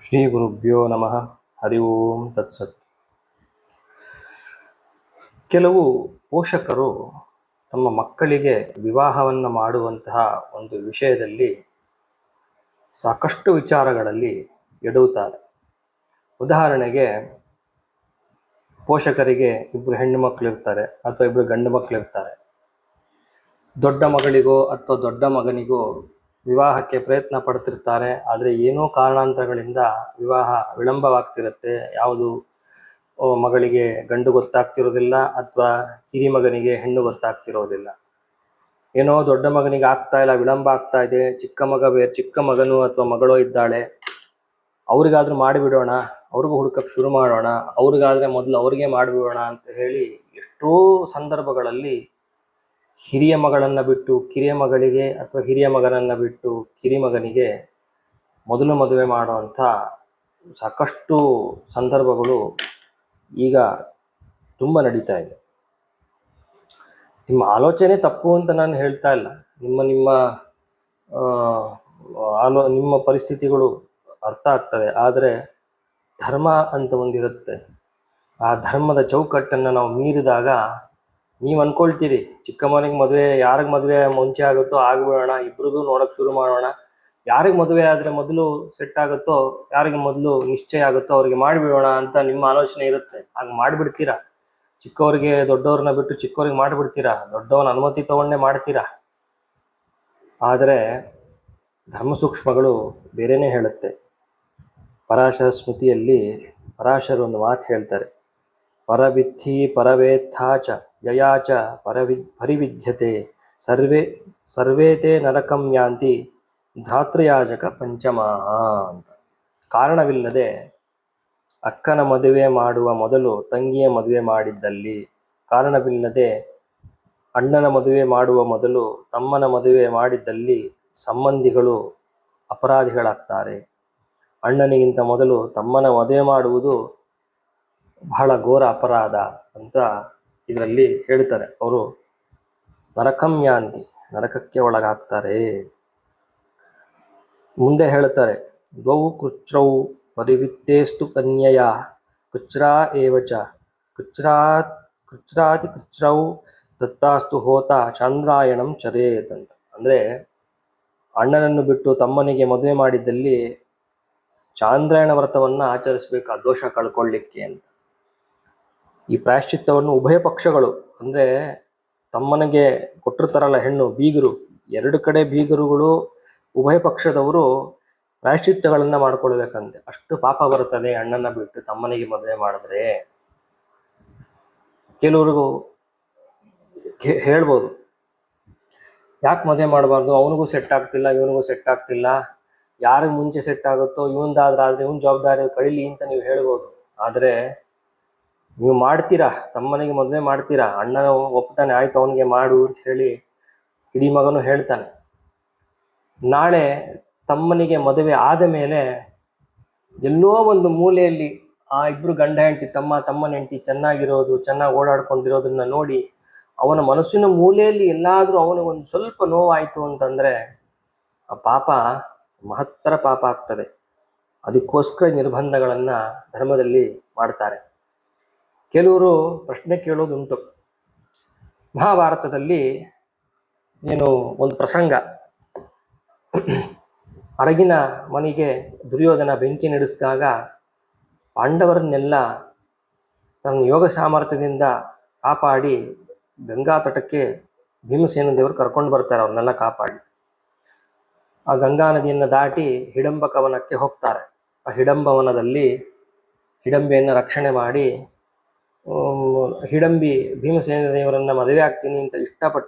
ಶ್ರೀ ಗುರುಭ್ಯೋ ನಮಃ. ಹರಿ ಓಂ ತತ್ಸತ್. ಕೆಲವು ಪೋಷಕರು ತಮ್ಮ ಮಕ್ಕಳಿಗೆ ವಿವಾಹವನ್ನು ಮಾಡುವಂತಹ ಒಂದು ವಿಷಯದಲ್ಲಿ ಸಾಕಷ್ಟು ವಿಚಾರಗಳಲ್ಲಿ ಎಡುತ್ತಾರೆ ಉದಾಹರಣೆಗೆ, ಪೋಷಕರಿಗೆ ಇಬ್ಬರು ಹೆಣ್ಣು ಮಕ್ಕಳು ಇರ್ತಾರೆ ಅಥವಾ ಇಬ್ಬರು ಗಂಡು ಮಕ್ಕಳು ಇರ್ತಾರೆ. ದೊಡ್ಡ ಮಗಳಿಗೋ ಅಥವಾ ದೊಡ್ಡ ಮಗನಿಗೋ ವಿವಾಹಕ್ಕೆ ಪ್ರಯತ್ನ ಪಡ್ತಿರ್ತಾರೆ. ಆದರೆ ಏನೋ ಕಾರಣಾಂತರಗಳಿಂದ ವಿವಾಹ ವಿಳಂಬವಾಗ್ತಿರುತ್ತೆ. ಯಾವುದು ಮಗಳಿಗೆ ಗಂಡು ಗೊತ್ತಾಗ್ತಿರೋದಿಲ್ಲ ಅಥವಾ ಹಿರಿ ಮಗನಿಗೆ ಹೆಣ್ಣು ಗೊತ್ತಾಗ್ತಿರೋದಿಲ್ಲ. ಏನೋ ದೊಡ್ಡ ಮಗನಿಗೆ ಆಗ್ತಾ ಇಲ್ಲ, ವಿಳಂಬ ಆಗ್ತಾ ಇದೆ, ಚಿಕ್ಕ ಮಗ ಬೇರೆ ಚಿಕ್ಕ ಮಗನು ಅಥವಾ ಮಗಳೋ ಇದ್ದಾಳೆ. ಅವ್ರಿಗಾದ್ರೂ ಮಾಡಿಬಿಡೋಣ, ಅವ್ರಿಗೂ ಹುಡುಕಕ್ಕೆ ಶುರು ಮಾಡೋಣ, ಅವ್ರಿಗಾದ್ರೆ ಮೊದಲು ಅವ್ರಿಗೆ ಮಾಡಿಬಿಡೋಣ ಅಂತ ಹೇಳಿ ಎಷ್ಟೋ ಸಂದರ್ಭಗಳಲ್ಲಿ ಹಿರಿಯ ಮಗಳನ್ನು ಬಿಟ್ಟು ಕಿರಿಯ ಮಗಳಿಗೆ ಅಥವಾ ಹಿರಿಯ ಮಗನನ್ನು ಬಿಟ್ಟು ಕಿರಿ ಮಗನಿಗೆ ಮೊದಲು ಮದುವೆ ಮಾಡುವಂಥ ಸಾಕಷ್ಟು ಸಂದರ್ಭಗಳು ಈಗ ತುಂಬ ನಡೀತಾ ಇದೆ. ನಿಮ್ಮ ಆಲೋಚನೆ ತಪ್ಪು ಅಂತ ನಾನು ಹೇಳ್ತಾ ಇಲ್ಲ. ನಿಮ್ಮ ನಿಮ್ಮ ಆಲೋ, ನಿಮ್ಮ ಪರಿಸ್ಥಿತಿಗಳು ಅರ್ಥ ಆಗ್ತದೆ. ಆದರೆ ಧರ್ಮ ಅಂತ ಒಂದಿರುತ್ತೆ. ಆ ಧರ್ಮದ ಚೌಕಟ್ಟನ್ನು ನಾವು ಮೀರಿದಾಗ ನೀವು ಅನ್ಕೊಳ್ತೀರಿ, ಚಿಕ್ಕಮ್ಮನಿಗೆ ಮನೆಗೆ ಮದುವೆ, ಯಾರಿಗೆ ಮದುವೆ ಮುಂಚೆ ಆಗುತ್ತೋ ಆಗ್ಬಿಡೋಣ ಇಬ್ರದ್ದು ನೋಡಕ್ ಶುರು ಮಾಡೋಣ. ಯಾರಿಗೆ ಮದುವೆ ಆದರೆ ಮೊದಲು ಸೆಟ್ ಆಗುತ್ತೋ, ಯಾರಿಗೆ ಮೊದಲು ನಿಶ್ಚಯ ಆಗುತ್ತೋ ಅವ್ರಿಗೆ ಮಾಡಿಬಿಡೋಣ ಅಂತ ನಿಮ್ಮ ಆಲೋಚನೆ ಇರುತ್ತೆ. ಹಾಗೆ ಮಾಡಿಬಿಡ್ತೀರಾ? ಚಿಕ್ಕವ್ರಿಗೆ, ದೊಡ್ಡವ್ರನ್ನ ಬಿಟ್ಟು ಚಿಕ್ಕವ್ರಿಗೆ ಮಾಡಿಬಿಡ್ತೀರಾ? ದೊಡ್ಡವನ ಅನುಮತಿ ತಗೊಂಡೇ ಮಾಡ್ತೀರಾ? ಆದರೆ ಧರ್ಮ ಸೂಕ್ಷ್ಮಗಳು ಬೇರೆನೇ ಹೇಳುತ್ತೆ. ಪರಾಶರ ಸ್ಮೃತಿಯಲ್ಲಿ ಪರಾಶರ ಒಂದು ಮಾತು ಹೇಳ್ತಾರೆ. ಪರಬಿತ್ತಿ ಪರವೇತ್ಥಾಚ ಯಯಾಚ ಪರವಿ ಪರಿವಿಧ್ಯತೆ ಸರ್ವೇ ಸರ್ವೇತೆ ನರಕಂ ಯಾಂತಿ ಧಾತೃಯಾಜಕ ಪಂಚಮಾಹ ಅಂತ। ಕಾರಣವಿಲ್ಲದೆ ಅಕ್ಕನ ಮದುವೆ ಮಾಡುವ ಮೊದಲು ತಂಗಿಯ ಮದುವೆ ಮಾಡಿದ್ದಲ್ಲಿ ಕಾರಣವಿಲ್ಲದೆ ಅಣ್ಣನ ಮದುವೆ ಮಾಡುವ ಮೊದಲು ತಮ್ಮನ ಮದುವೆ ಮಾಡಿದ್ದಲ್ಲಿ ಸಂಬಂಧಿಗಳು ಅಪರಾಧಿಗಳಾಗ್ತಾರೆ. ಅಣ್ಣನಿಗಿಂತ ಮೊದಲು ತಮ್ಮನ ಮದುವೆ ಮಾಡುವುದು ಬಹಳ ಘೋರ ಅಪರಾಧ ಅಂತ ಇದರಲ್ಲಿ ಹೇಳ್ತಾರೆ, ಅವರು ನರಕಂ ಯಾಂತಿ, ನರಕಕ್ಕೆ ಒಳಗಾಗ್ತಾರೆ. ಮುಂದೆ ಹೇಳ್ತಾರೆ, ದ್ವೌ ಕೃಚ್ರೌ ಪರಿವಿತ್ತೇಸ್ತು ಕನ್ಯಯ ಕುಚ್ರಾ ಏವಚ ಕೃಚ್ರಾತ್ ಕೃಚ್ರಾತಿ ಕೃಚ್ರೌ ದತ್ತಾಸ್ತು ಹೋತ ಚಾಂದ್ರಾಯಣಂ ಚರೇತ್ ಅಂತ. ಅಂದರೆ ಅಣ್ಣನನ್ನು ಬಿಟ್ಟು ತಮ್ಮನಿಗೆ ಮದುವೆ ಮಾಡಿದ್ದಲ್ಲಿ ಚಾಂದ್ರಾಯಣ ವ್ರತವನ್ನು ಆಚರಿಸಬೇಕು ಆ ದೋಷ ಕಳ್ಕೊಳ್ಳಿಕ್ಕೆ ಅಂತ. ಈ ಪ್ರಾಯಶ್ಚಿತ್ತವನ್ನು ಉಭಯ ಪಕ್ಷಗಳು, ಅಂದರೆ ತಮ್ಮನಿಗೆ ಕೊಟ್ಟಿರ್ತಾರಲ್ಲ ಹೆಣ್ಣು, ಬೀಗರು, ಎರಡು ಕಡೆ ಬೀಗರುಗಳು ಉಭಯ ಪಕ್ಷದವರು ಪ್ರಾಯಶ್ಚಿತ್ತಗಳನ್ನ ಮಾಡ್ಕೊಳ್ಬೇಕಂತೆ. ಅಷ್ಟು ಪಾಪ ಬರುತ್ತದೆ ಅಣ್ಣನ ಬಿಟ್ಟು ತಮ್ಮನಿಗೆ ಮದುವೆ ಮಾಡಿದ್ರೆ. ಕೆಲವ್ರಿಗೂ ಹೇಳ್ಬೋದು. ಯಾಕೆ ಮದುವೆ ಮಾಡಬಾರ್ದು? ಅವನಿಗೂ ಸೆಟ್ ಆಗ್ತಿಲ್ಲ, ಇವನಿಗೂ ಸೆಟ್ ಆಗ್ತಿಲ್ಲ. ಯಾರಿಗೆ ಮುಂಚೆ ಸೆಟ್ ಆಗುತ್ತೋ ಇವನ್ದಾದ್ರೆ ಆದರೆ, ಇವನ್ ಜವಾಬ್ದಾರಿ ಕಳೀಲಿ ಅಂತ ನೀವು ಹೇಳ್ಬೋದು. ಆದರೆ ನೀವು ಮಾಡ್ತೀರಾ? ತಮ್ಮನಿಗೆ ಮದುವೆ ಮಾಡ್ತೀರಾ? ಅಣ್ಣನ ಒಪ್ತಾನೆ ಆಯ್ತು, ಅವನಿಗೆ ಮಾಡು ಅಂತ ಹೇಳಿ ಹಿರಿ ಮಗನು ಹೇಳ್ತಾನೆ. ನಾಳೆ ತಮ್ಮನಿಗೆ ಮದುವೆ ಆದ ಮೇಲೆ ಎಲ್ಲೋ ಒಂದು ಮೂಲೆಯಲ್ಲಿ ಆ ಇಬ್ರು ಗಂಡ ಹೆಂಡತಿ, ತಮ್ಮ, ತಮ್ಮನ ಹೆಂಡತಿ ಚೆನ್ನಾಗಿರೋದು, ಚೆನ್ನಾಗಿ ಓಡಾಡ್ಕೊಂಡಿರೋದನ್ನ ನೋಡಿ ಅವನ ಮನಸ್ಸಿನ ಮೂಲೆಯಲ್ಲಿ ಎಲ್ಲಾದರೂ ಅವನಿಗೆ ಒಂದು ಸ್ವಲ್ಪ ನೋವಾಯಿತು ಅಂತಂದ್ರೆ ಆ ಪಾಪ ಮಹತ್ತರ ಪಾಪ ಆಗ್ತದೆ. ಅದಕ್ಕೋಸ್ಕರ ನಿರ್ಬಂಧಗಳನ್ನು ಧರ್ಮದಲ್ಲಿ ಮಾಡ್ತಾರೆ. ಕೆಲವರು ಪ್ರಶ್ನೆ ಕೇಳೋದುಂಟು. ಮಹಾಭಾರತದಲ್ಲಿ ಏನು ಒಂದು ಪ್ರಸಂಗ. ಅರಗಿನ ಮನೆಗೆ ದುರ್ಯೋಧನ ಬೆಂಕಿ ನಡೆಸಿದಾಗ ಪಾಂಡವರನ್ನೆಲ್ಲ ತನ್ನ ಯೋಗ ಸಾಮರ್ಥ್ಯದಿಂದ ಕಾಪಾಡಿ ಗಂಗಾ ತಟಕ್ಕೆ ಭೀಮಸೇನ ದೇವರು ಕರ್ಕೊಂಡು ಬರ್ತಾರೆ, ಅವ್ರನ್ನೆಲ್ಲ ಕಾಪಾಡಿ. ಆ ಗಂಗಾ ನದಿಯನ್ನು ದಾಟಿ ಹಿಡಂಬ ಕವನಕ್ಕೆ ಹೋಗ್ತಾರೆ. ಆ ಹಿಡಂಬವನದಲ್ಲಿ ಹಿಡಂಬೆಯನ್ನು ರಕ್ಷಣೆ ಮಾಡಿ ಹಿಡಂಬಿ ಭೀಮಸೇನ ದೇವರನ್ನ ಮದುವೆ ಆಗ್ತೀನಿ ಅಂತ ಇಷ್ಟಪಟ್ಟು